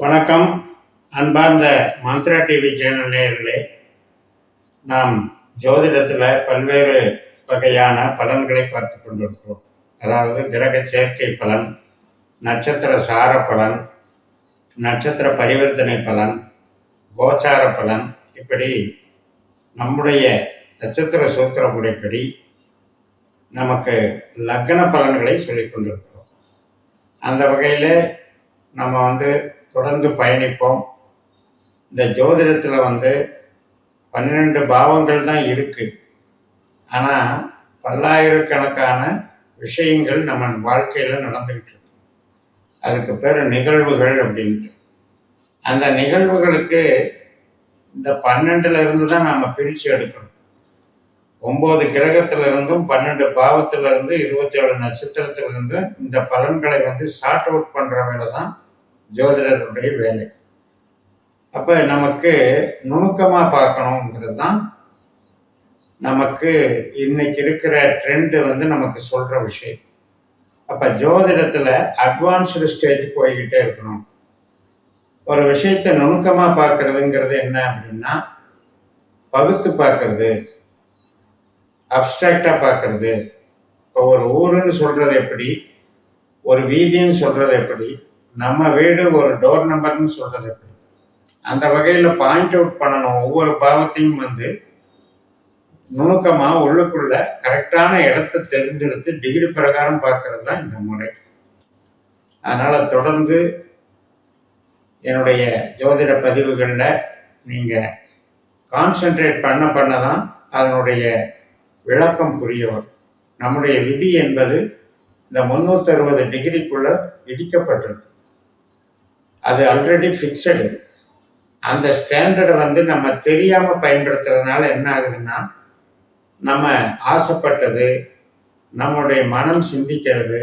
வணக்கம். அன்பார்ந்த Mantra TV channel நேயர்களே நாம் ஜோதிடத்தில் பல்வேறு வகையான பலன்களை பார்த்து கொண்டிருக்கிறோம். அதாவது கிரக சேர்க்கை பலன் நட்சத்திர சார பலன் நட்சத்திர பரிவர்த்தனை பலன் கோச்சார பலன் இப்படி நம்முடைய நட்சத்திர சூத்திர முறைப்படி நமக்கு லக்ன பலன்களை சொல்லிக் கொண்டிருக்கிறோம். அந்த வகையில் நம்ம வந்து தொடர்ந்து பயணிப்போம். இந்த ஜோதிடத்தில் வந்து பன்னிரெண்டு பாவங்கள் தான் இருக்குது ஆனால் பல்லாயிரக்கணக்கான விஷயங்கள் நம்ம வாழ்க்கையில் நடந்துக்கிட்டு இருக்கு. அதுக்கு பேர் நிகழ்வுகள் அப்படின்ட்டு. அந்த நிகழ்வுகளுக்கு இந்த பன்னெண்டுலேருந்து தான் நம்ம பிரித்து எடுக்கணும். ஒம்பது கிரகத்திலிருந்தும் பன்னெண்டு பாவத்திலிருந்து இருபத்தி ஏழு இருந்து இந்த பலன்களை வந்து ஷார்ட் அவுட் பண்ணுற வேலை தான் ஜோதிடருடைய வேலை. அப்போ நமக்கு நுணுக்கமாக பார்க்கணுங்கிறது தான் நமக்கு இன்னைக்கு இருக்கிற ட்ரெண்டு வந்து நமக்கு சொல்கிற விஷயம். அப்போ ஜோதிடத்தில் அட்வான்ஸ்டு ஸ்டேஜ் போய்கிட்டே இருக்கணும். ஒரு விஷயத்தை நுணுக்கமாக பார்க்கறதுங்கிறது என்ன அப்படின்னா பகுத்து பார்க்கறது அப்டிராக்டாக பார்க்கறது. இப்போ ஒரு ஊருன்னு சொல்கிறது எப்படி? ஒரு வீதின்னு சொல்கிறது எப்படி? நம்ம வீடு ஒரு டோர் நம்பர்னு சொல்றது எப்படி? அந்த வகையில் பாயிண்ட் அவுட் பண்ணணும். ஒவ்வொரு பாவத்தையும் வந்து நுணுக்கமாக உள்ளுக்குள்ள கரெக்டான இடத்த தெரிஞ்செடுத்து டிகிரி பிரகாரம் பார்க்கறது தான் இந்த முறை. அதனால் தொடர்ந்து என்னுடைய ஜோதிட பதிவுகளில் நீங்கள் கான்சென்ட்ரேட் பண்ண பண்ண தான் அதனுடைய விளக்கம் புரிய வரும். நம்முடைய விதி என்பது இந்த முந்நூற்றி அறுபது டிகிரிக்குள்ள விதிக்கப்பட்டிருக்கு. அது ஆல்ரெடி ஃபிக்ஸடு அந்த ஸ்டாண்டர்டை வந்து நம்ம தெரியாமல் பயன்படுத்துறதுனால என்ன ஆகுதுன்னா நம்ம ஆசைப்பட்டது நம்மளுடைய மனம் சிந்திக்கிறது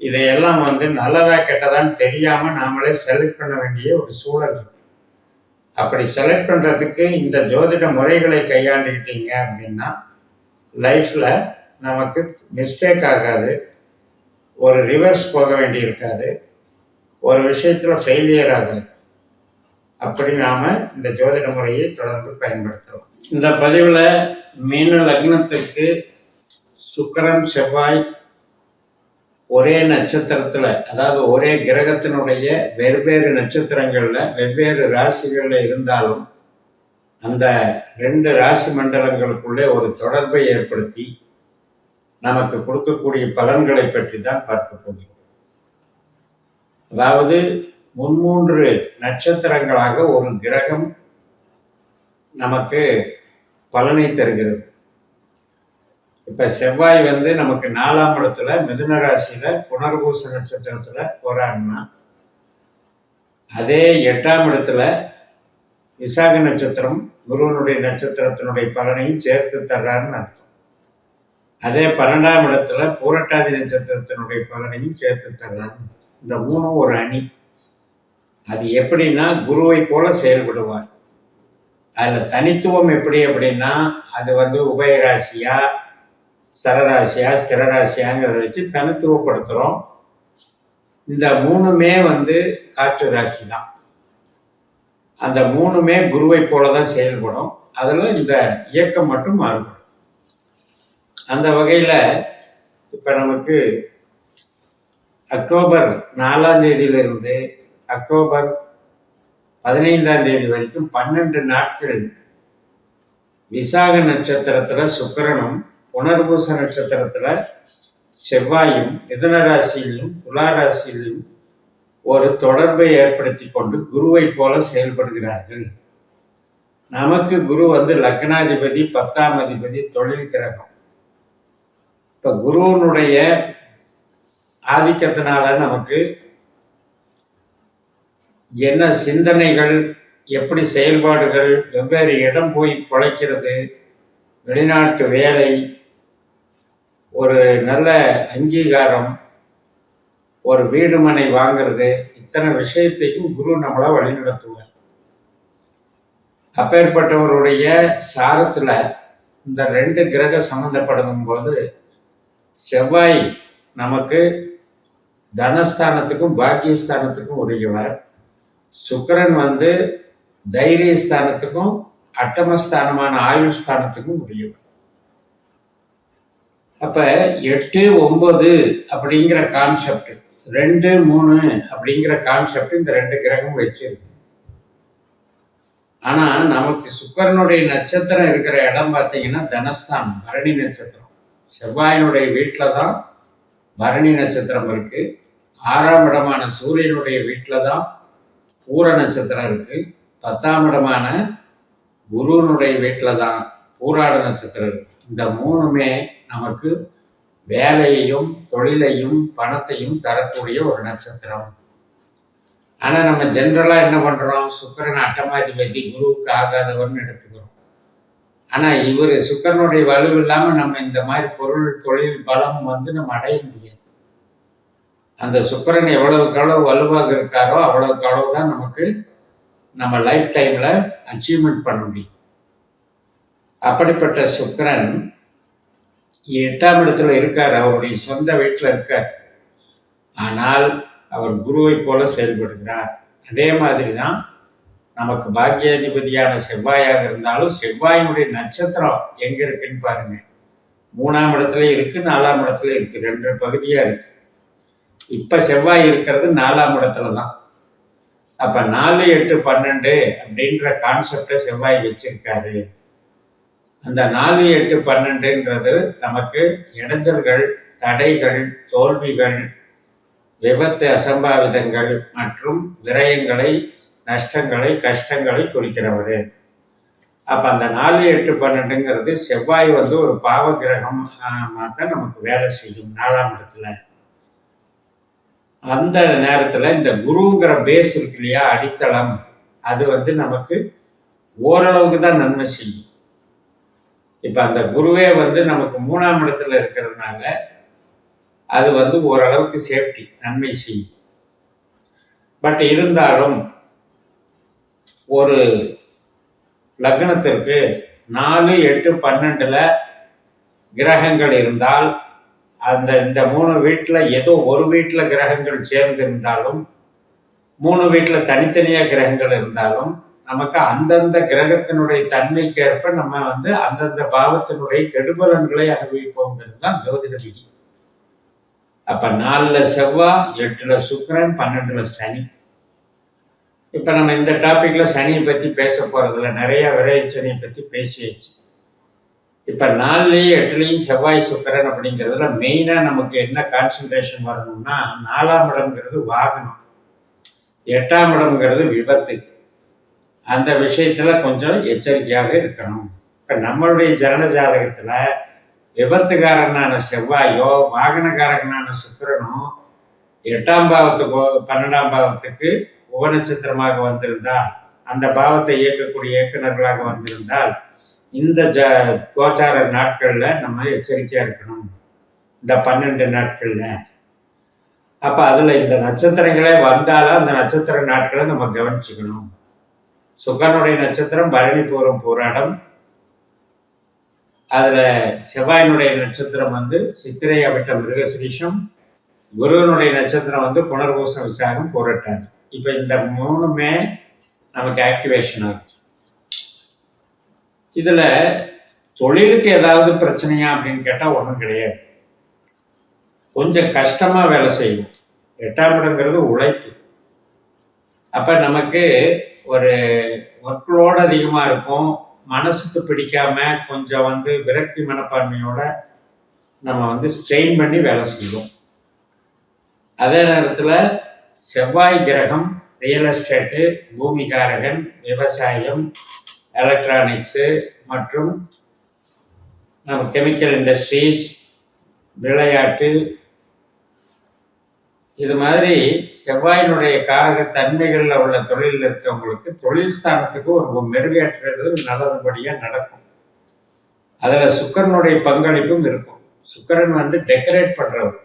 இதையெல்லாம் வந்து நல்லதா கெட்டதான்னு தெரியாமல் நாமளே செலக்ட் பண்ண வேண்டிய ஒரு சூழல் இருக்கு. அப்படி செலக்ட் பண்ணுறதுக்கு இந்த ஜோதிட முறைகளை கையாண்டுக்கிட்டீங்க அப்படின்னா லைஃப்பில் நமக்கு மிஸ்டேக் ஆகாது ஒரு ரிவர்ஸ் போக வேண்டி இருக்காது. ஒரு விஷயத்தில் ஃபெயிலியர் ஆகாது அப்படி நாம் இந்த ஜோதிட முறையை தொடர்ந்து பயன்படுத்துகிறோம் இந்த பதிவில் மீன லக்னத்துக்கு சுக்கரன் செவ்வாய் ஒரே நட்சத்திரத்தில் அதாவது ஒரே கிரகத்தினுடைய வெவ்வேறு நட்சத்திரங்களில் வெவ்வேறு ராசிகளில் இருந்தாலும் அந்த ரெண்டு ராசி மண்டலங்களுக்குள்ளே ஒரு தொடர்பை ஏற்படுத்தி நமக்கு கொடுக்கக்கூடிய பலன்களை பற்றி தான் பார்க்க போகிறோம். அதாவது மும்மூன்று நட்சத்திரங்களாக ஒரு கிரகம் நமக்கு பலனை தருகிறது. இப்ப செவ்வாய் வந்து நமக்கு நாலாம் இடத்துல மிதுன ராசியில புனர்பூச நட்சத்திரத்துல போறாருன்னா அதே எட்டாம் இடத்துல விசாக நட்சத்திரம் குருவனுடைய நட்சத்திரத்தினுடைய பலனையும் சேர்த்து தர்றாருன்னு அர்த்தம். அதே பன்னெண்டாம் இடத்துல பூரட்டாதி நட்சத்திரத்தினுடைய பலனையும் சேர்த்து தர்றாருன்னு இந்த மூணும் ஒரு அணி. அது எப்படின்னா குருவை போல செயல்படுவார். அதில் தனித்துவம் எப்படி அப்படின்னா அது வந்து உபயராசியா சரராசியா ஸ்திரராசியாங்கிறத வச்சு தனித்துவப்படுத்துகிறோம் இந்த மூணுமே வந்து காற்று ராசி தான். அந்த மூணுமே குருவை போல தான் செயல்படும். அதில் இந்த இயக்கம் மட்டும் மாறுபடும். அந்த வகையில் இப்போ நமக்கு அக்டோபர் நாலாம் தேதியிலிருந்து அக்டோபர் பதினைந்தாம் தேதி வரைக்கும் பன்னெண்டு நாட்கள் விசாக நட்சத்திரத்தில் சுக்கரனும் புனர்பூச நட்சத்திரத்தில் செவ்வாயும் மிதனராசியிலும் துலா ராசியிலும் ஒரு தொடர்பை ஏற்படுத்தி கொண்டு குருவை போல செயல்படுகிறார்கள். நமக்கு குரு வந்து லக்னாதிபதி பத்தாம் அதிபதி தொழில் கிரகம். இப்போ குருவனுடைய ஆதிக்கத்தினால நமக்கு என்ன சிந்தனைகள் எப்படி செயல்பாடுகள் வெவ்வேறு இடம் போய் பிழைக்கிறது வெளிநாட்டு வேலை ஒரு நல்ல அங்கீகாரம் ஒரு வீடு மனை வாங்கிறது இத்தனை விஷயத்தையும் குரு நம்மளை வழிநடத்துவார். அப்பேற்பட்டவருடைய சாரத்தில் இந்த ரெண்டு கிரக சம்மந்தப்படும் போது செவ்வாய் நமக்கு தனஸ்தானத்துக்கும் பாக்கியஸ்தானத்துக்கும் உரியவர். சுக்கரன் வந்து தைரியஸ்தானத்துக்கும் அட்டமஸ்தானமான ஆயுள் ஸ்தானத்துக்கும் உரியவர். அப்ப எட்டு ஒன்பது அப்படிங்கிற கான்செப்ட் ரெண்டு மூணு அப்படிங்கிற கான்செப்ட் இந்த ரெண்டு கிரகம் வச்சிருக்கு. ஆனா நமக்கு சுக்கரனுடைய நட்சத்திரம் இருக்கிற இடம் பார்த்தீங்கன்னா தனஸ்தானம் பரணி நட்சத்திரம். செவ்வாயினுடைய வீட்டில் தான் பரணி நட்சத்திரம் இருக்கு. ஆறாம் இடமான சூரியனுடைய வீட்டில் தான் பூர நட்சத்திரம் இருக்கு. பத்தாம் இடமான குருவனுடைய வீட்டில் தான் பூராட நட்சத்திரம் இருக்கு. இந்த மூணுமே நமக்கு வேலையையும் தொழிலையும் பணத்தையும் தரக்கூடிய ஒரு நட்சத்திரம். ஆனால் நம்ம ஜென்ரலாக என்ன பண்ணுறோம் சுக்கரன் அட்டமாதிபதி குருவுக்கு ஆகாதவர்னு எடுத்துக்கிறோம். ஆனால் இவர் சுக்கரனுடைய வலு இல்லாமல் நம்ம இந்த மாதிரி பொருள் தொழில் பலம் வந்து நம்ம அடைய முடியாது. அந்த சுக்கரன் எவ்வளவுக்கு எவ்வளவு வலுவாக இருக்காரோ அவ்வளவுக்கு அவ்வளவு தான் நமக்கு நம்ம லைஃப் டைமில் அச்சீவ்மெண்ட் பண்ண முடியும். அப்படிப்பட்ட சுக்கரன் எட்டாம் இடத்துல இருக்கார் அவருடைய சொந்த வீட்டில் இருக்கார். ஆனால் அவர் குருவை போல செயல்படுகிறார். அதே மாதிரி தான் நமக்கு பாக்கியாதிபதியான செவ்வாயாக இருந்தாலும் செவ்வாயினுடைய நட்சத்திரம் எங்க இருக்குன்னு பாருங்க. மூணாம் இடத்துல இருக்கு நாலாம் இடத்துல இருக்கு. ரெண்டு பகுதியா இருக்கு. இப்ப செவ்வாய் இருக்கிறது நாலாம் இடத்துல தான். அப்ப நாலு எட்டு பன்னெண்டு அப்படின்ற கான்செப்டை செவ்வாய் வச்சிருக்காரு. அந்த நாலு எட்டு பன்னெண்டுங்கிறது நமக்கு இடைஞ்சல்கள் தடைகள் தோல்விகள் விபத்து அசம்பாவிதங்கள் மற்றும் விரயங்களை நஷ்டங்களை கஷ்டங்களை குறிக்கிறவர். அப்ப அந்த நாலு எட்டு பன்னெண்டுங்கிறது செவ்வாய் வந்து ஒரு பாவ கிரகம் தான் நமக்கு வேலை செய்யும் நாலாம் இடத்துல. அந்த நேரத்துல இந்த குருங்கிற பேஸ் இருக்கு இல்லையா அடித்தளம் அது வந்து நமக்கு ஓரளவுக்கு தான் நன்மை செய்யும். இப்ப அந்த குருவே வந்து நமக்கு மூணாம் இடத்துல இருக்கிறதுனால அது வந்து ஓரளவுக்கு சேஃப்டி நன்மை செய்யும். பட் இருந்தாலும் ஒரு லக்னத்திற்கு நாலு எட்டு பன்னெண்டுல கிரகங்கள் இருந்தால் அந்த இந்த மூணு வீட்டில் ஏதோ ஒரு வீட்டில் கிரகங்கள் சேர்ந்து இருந்தாலும் மூணு வீட்டில் தனித்தனியாக கிரகங்கள் இருந்தாலும் நமக்கு அந்தந்த கிரகத்தினுடைய தன்மைக்கேற்ப நம்ம வந்து அந்தந்த பாவத்தினுடைய கெடுபலன்களை அனுபவிப்போங்கிறது தான் ஜோதிட விதி. அப்போ நாலில் செவ்வாய் எட்டில் சுக்கரன் பன்னெண்டில் சனி. இப்போ நம்ம இந்த டாப்பிக்கில் சனியை பற்றி பேச போகிறதில்ல நிறைய விரைய சனியை பற்றி பேசியாச்சு. இப்போ நாலுலேயும் எட்டுலையும் செவ்வாய் சுக்கரன் அப்படிங்கிறதுல மெயினாக நமக்கு என்ன கான்சன்ட்ரேஷன் வரணும்னா நாலாம் இடம்ங்கிறது வாகனம். எட்டாம் இடம்ங்கிறது விபத்து. அந்த விஷயத்தில் கொஞ்சம் எச்சரிக்கையாக இருக்கணும். இப்போ நம்மளுடைய ஜனன ஜாதகத்தில் விபத்துக்காரனான செவ்வாயோ வாகனக்காரகனான சுக்கிரனோ எட்டாம் பாவத்துக்கோ பன்னெண்டாம் பாவத்துக்கு உபநட்சத்திரமாக வந்திருந்தால் அந்த பாவத்தை இயக்கக்கூடிய இயக்குநர்களாக வந்திருந்தால் இந்த ஜ கோச்சார நாட்களில் நம்ம எச்சரிக்கையாக இருக்கணும். இந்த பன்னெண்டு நாட்களில். அப்போ அதில் இந்த நட்சத்திரங்களே வந்தாலும் அந்த நட்சத்திர நாட்களை நம்ம கவனிச்சுக்கணும். சுகனுடைய நட்சத்திரம் பரணி பூரம் போராடம் அதில் செவ்வாயினுடைய நட்சத்திரம் வந்து சித்திரை அவிட்ட மிருகசிரீஷம். குருவனுடைய நட்சத்திரம் வந்து புனர்பூச விசாகம் போராட்டாது இப்போ இந்த மூணுமே நமக்கு ஆக்டிவேஷன் ஆகுது. இதில் தொழிலுக்கு ஏதாவது பிரச்சனையா அப்படின்னு கேட்டால் ஒன்றும் கிடையாது. கொஞ்சம் கஷ்டமாக வேலை செய்யும். எட்டாம் இடங்கிறது உழைப்பு. அப்போ நமக்கு ஒரு ஒர்க்லோடு அதிகமாக இருக்கும். மனசுக்கு பிடிக்காம கொஞ்சம் வந்து விரக்தி மனப்பான்மையோட நம்ம வந்து ஸ்ட்ரெயின் பண்ணி வேலை செய்வோம். அதே நேரத்தில் செவ்வாய் கிரகம் ரியல் எஸ்டேட்டு பூமிகாரகன் விவசாயம் எலக்ட்ரானிக்ஸு மற்றும் கெமிக்கல் இண்டஸ்ட்ரீஸ் விளையாட்டு. இது மாதிரி செவ்வாயினுடைய காரக தன்மைகளில் உள்ள தொழிலில் இருக்கவங்களுக்கு தொழில் ஸ்தானத்துக்கு ஒரு மெருகேற்றது நல்லதுபடியாக நடக்கும். அதில் சுக்கரனுடைய பங்களிப்பும் இருக்கும். சுக்கரன் வந்து டெக்கரேட் பண்ணுறவர்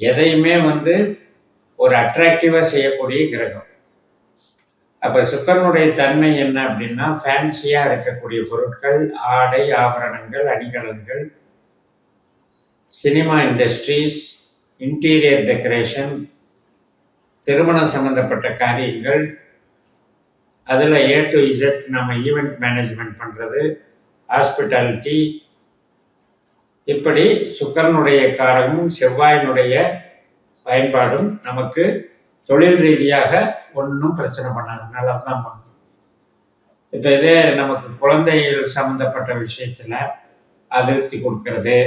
எதையுமே வந்து ஒரு அட்ராக்டிவாக செய்யக்கூடிய கிரகம். அப்போ சுக்கரனுடைய தன்மை என்ன அப்படின்னா ஃபேன்சியாக இருக்கக்கூடிய பொருட்கள் ஆடை ஆபரணங்கள் அணிகலன்கள் சினிமா இண்டஸ்ட்ரீஸ் இன்டீரியர் டெக்கரேஷன் திருமணம் சம்பந்தப்பட்ட காரியங்கள் அதில் ஏ டு இசட் நம்ம ஈவெண்ட் மேனேஜ்மெண்ட் பண்ணுறது ஹாஸ்பிட்டாலிட்டி இப்படி சுக்கரனுடைய காரமும் செவ்வாயினுடைய பயன்பாடும் நமக்கு தொழில் ரீதியாக ஒன்றும் பிரச்சனை பண்ணாது. நல்லா தான் பண்ணும் இப்போ இதே நமக்கு குழந்தைகள் சம்மந்தப்பட்ட விஷயத்தில் அதிருப்தி கொடுக்கறது.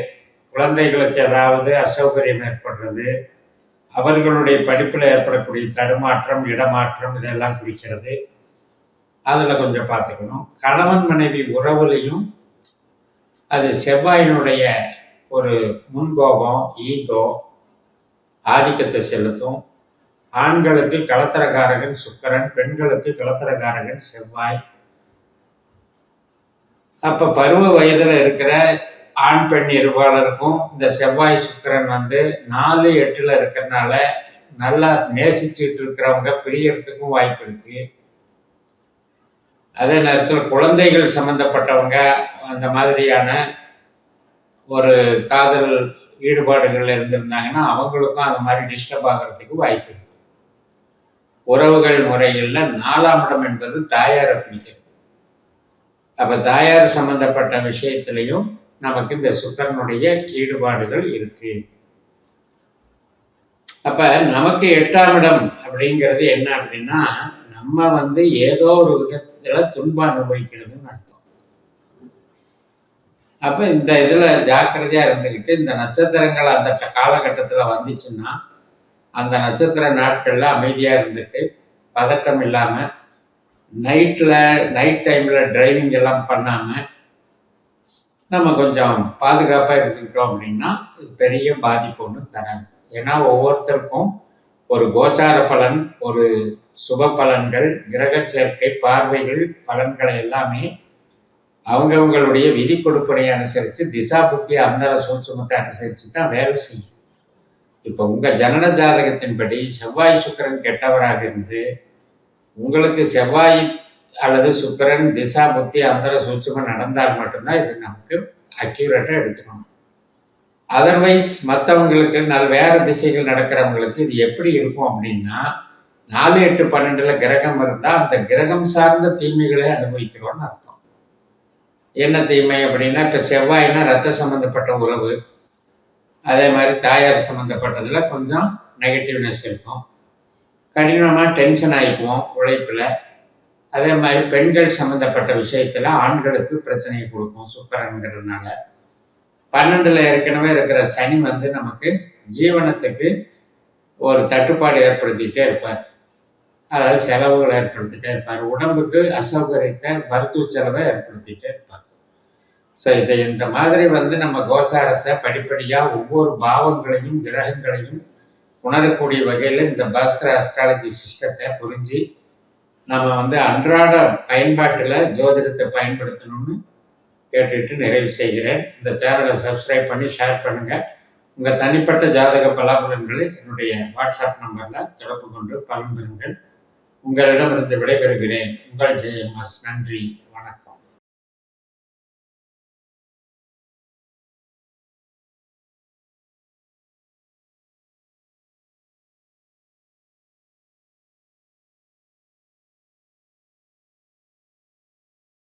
குழந்தைகளுக்கு ஏதாவது அசௌகரியம் ஏற்படுறது. அவர்களுடைய படிப்பில் ஏற்படக்கூடிய தடுமாற்றம் இடமாற்றம் இதெல்லாம் குறிக்கிறது. அதில் கொஞ்சம் பார்த்துக்கணும். கணவன் மனைவி உறவுலையும் அது செவ்வாயினுடைய ஒரு முன்கோபம் ஈகோ ஆதிக்கத்தை செலுத்தும். ஆண்களுக்கு களத்திரகாரகன் சுக்கரன் பெண்களுக்கு களத்திரகாரகன் செவ்வாய். அப்ப பருவ வயதுல இருக்கிற ஆண் பெண் இருபாலருக்கும் இந்த செவ்வாய் சுக்கரன் வந்து நாலு எட்டுல இருக்கிறனால நல்லா நேசிச்சுட்டு இருக்கிறவங்க பிரியறதுக்கும் வாய்ப்பு இருக்கு. அதே நேரத்தில் குழந்தைகள் சம்பந்தப்பட்டவங்க அந்த மாதிரியான ஒரு காதல் ஈடுபாடுகள் இருந்திருந்தாங்கன்னா அவங்களுக்கும் அந்த மாதிரி டிஸ்டர்ப் ஆகிறதுக்கு வாய்ப்பு இருக்கு. உறவுகள் முறைகளில் நாலாம் இடம் என்பது தாயாரை பிடிக்கிறது அப்போ தாயார் சம்பந்தப்பட்ட விஷயத்திலையும் நமக்கு இந்த சுக்கரனுடைய ஈடுபாடுகள் இருக்கு. அப்ப நமக்கு எட்டாம் இடம் அப்படிங்கிறது என்ன அப்படின்னா நம்ம வந்து ஏதோ ஒரு விதத்துல துன்பம் அனுபவிக்கிறதுன்னு அர்த்தம். அப்ப இந்த இதுல ஜாக்கிரதையா இருந்துக்கிட்டு இந்த நட்சத்திரங்கள் அந்த காலகட்டத்தில் காலகட்டத்துல வந்துச்சுன்னா அந்த நட்சத்திர நாட்கள்ல அமைதியா இருந்துட்டு பதட்டம் இல்லாம நைட்ல நைட் டைம்ல டிரைவிங் எல்லாம் பண்ணாம நம்ம கொஞ்சம் பாதுகாப்பா இருந்துக்கிட்டோம் அப்படின்னா பெரிய பாதிப்பு ஒன்றும் தராது. ஏன்னா ஒவ்வொருத்தருக்கும் ஒரு கோச்சார பலன் ஒரு சுப பலன்கள் கிரக சேர்க்கை பார்வைகள் பலன்களை எல்லாமே அவங்கவங்களுடைய விதி கொடுப்பனையை அனுசரித்து திசா புத்தி அந்தர சூட்சுமத்தை அனுசரித்து தான் வேலை செய்யும். இப்போ உங்கள் ஜனன ஜாதகத்தின்படி செவ்வாய் சுக்கிரன் கெட்டவராக இருந்து உங்களுக்கு செவ்வாய் அல்லது சுக்கரன் திசா புத்தி அந்தர சூட்சுமம் நடந்தால் மட்டும்தான் இது நமக்கு அக்யூரேட்டாக எடுத்துக்கணும். அதர்வைஸ் மற்றவங்களுக்கு நல் வேறு திசைகள் நடக்கிறவங்களுக்கு இது எப்படி இருக்கும் அப்படின்னா நாலு எட்டு பன்னெண்டுல கிரகம் இருந்தால் அந்த கிரகம் சார்ந்த தீமைகளை அனுபவிக்கிறோன்னு அர்த்தம். என்ன தீமை அப்படின்னா இப்போ செவ்வாய்னா ரத்த சம்மந்தப்பட்ட உறவு. அதே மாதிரி தாயார் சம்மந்தப்பட்டதில் கொஞ்சம் நெகட்டிவ்னஸ் இருக்கும். கடினமாக டென்ஷன் ஆகிக்குவோம் உழைப்பில். அதே மாதிரி பெண்கள் சம்மந்தப்பட்ட விஷயத்தில் ஆண்களுக்கு பிரச்சனையை கொடுக்கும் சுக்கரங்கிறதுனால பன்னெண்டில் ஏற்கனவே இருக்கிற சனி வந்து நமக்கு ஜீவனத்துக்கு ஒரு தட்டுப்பாடு ஏற்படுத்திக்கிட்டே இருப்பார். அதாவது செலவுகளை ஏற்படுத்திட்டே இருப்பார். உடம்புக்கு அசௌகரியத்தை மருத்துவ செலவை ஏற்படுத்திட்டே இருப்பார். ஸோ இதை இந்த மாதிரி வந்து நம்ம கோச்சாரத்தை படிப்படியாக ஒவ்வொரு பாவங்களையும் கிரகங்களையும் உணரக்கூடிய வகையில் இந்த பாஸ்கர அஸ்ட்ராலஜி சிஸ்டத்தை புரிஞ்சு நம்ம வந்து அன்றாட பயன்பாட்டில் ஜோதிடத்தை பயன்படுத்தணும்னு கேட்டுட்டு நிறைவு செய்கிறேன். இந்த சேனலை சப்ஸ்கிரைப் பண்ணி ஷேர் பண்ணுங்கள் உங்கள் தனிப்பட்ட ஜாதக பலாபலன்களை என்னுடைய வாட்ஸ்அப் நம்பரில் தொடர்பு கொண்டு பலன் பெறுங்கள். உங்களிடமிருந்து விடைபெறுகிறேன். உங்கள் ஜெயமாஸ் நன்றி. வணக்கம்.